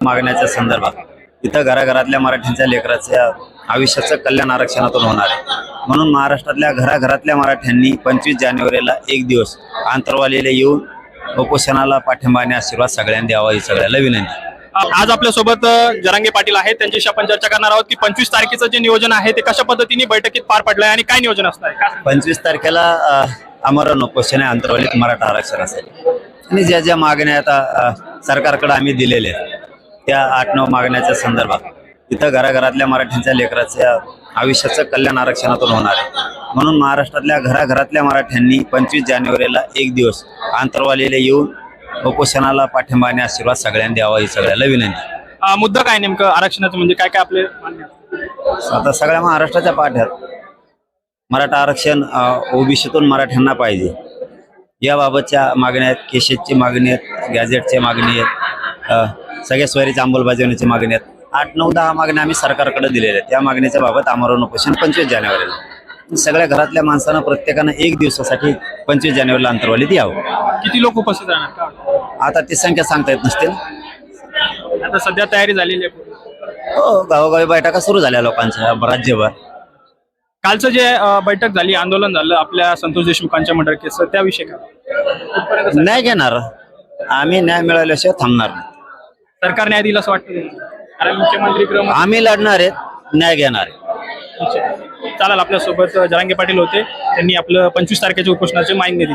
मागण्याच्या संदर्भात. इथं घराघरातल्या मराठ्यांच्या लेकराच्या आयुष्याचं कल्याण आरक्षणातून होणार आहे. म्हणून महाराष्ट्रातल्या घराघरातल्या मराठ्यांनी पंचवीस जानेवारीला एक दिवस आंतरवालीला येऊन उपोषणाला पाठिंबा आणि आशीर्वाद सगळ्यांनी द्यावा ही सगळ्याला विनंती आज आपल्यासोबत जरांगे पाटील आहेत. त्यांच्याशी आपण चर्चा करणार आहोत की पंचवीस तारखेचं जे नियोजन आहे ते कशा पद्धतीने बैठकीत पार पडलंय आणि काय नियोजन असणार आहे? पंचवीस तारखेला आमरण उपोषण आहे अंतर्वालीत मराठा आरक्षणासाठी. आणि ज्या ज्या मागण्या आता सरकारकडे आम्ही दिलेल्या आहेत त्या आठ नऊ मागण्याच्या संदर्भात. इथं घराघरातल्या मराठ्यांच्या लेकराच्या आयुष्याचं कल्याण आरक्षणातून होणार आहे. म्हणून महाराष्ट्रातल्या घराघरातल्या मराठ्यांनी पंचवीस जानेवारीला एक दिवस आंतरवालीला येऊन उपोषणाला पाठिंबा आणि आशीर्वाद सगळ्यांनी द्यावा ही सगळ्याला विनंती. अं, मुद्दा काय नेमकं? आरक्षणाचं म्हणजे काय काय आपले मान्य आहे? आता सगळ्या महाराष्ट्राच्या पाठ्यात मराठा आरक्षण ओबीसीतून मराठ्यांना पाहिजे. याबाबतच्या मागण्या आहेत केशेसची मागणी आहेत गॅझेटची मागणी आहेत अ, सगळ्या स्वारीच्या अंमलबजावणीची मागणी आहेत. आठ नऊ दहा मागण्या आम्ही सरकारकडे दिलेल्या आहेत. त्या मागणीच्या बाबत आमरण उपोषण पंचवीस जानेवारीला सगळ्या घरातल्या माणसानं प्रत्येकानं एक दिवसासाठी पंचवीस जानेवारीला अंतरवालीत यावं. किती लोक उपस्थित राहणार? का आता ती संख्या सांगता येत नसतील. आता सध्या तयारी झालेली आहे हो गावोगावी बैठका सुरू झाल्या लोकांच्या राज्यभर. कालचं जे बैठक झाली आंदोलन झालं आपल्या संतोष देशमुखांच्या मर्डर केस त्याविषयी काय? न्याय घेणार. आम्ही न्याय मिळाल्याशिवाय थांबणार नाही. सरकार न्याय दिला असं वाटतं कारण मुख्यमंत्री आम्ही लढणार आहेत न्याय घेणार आहे चालेल आपल्यासोबत जरांगे पाटील होते. त्यांनी आपलं पंचवीस तारखेच्या उपोषणाची मागणी दिली.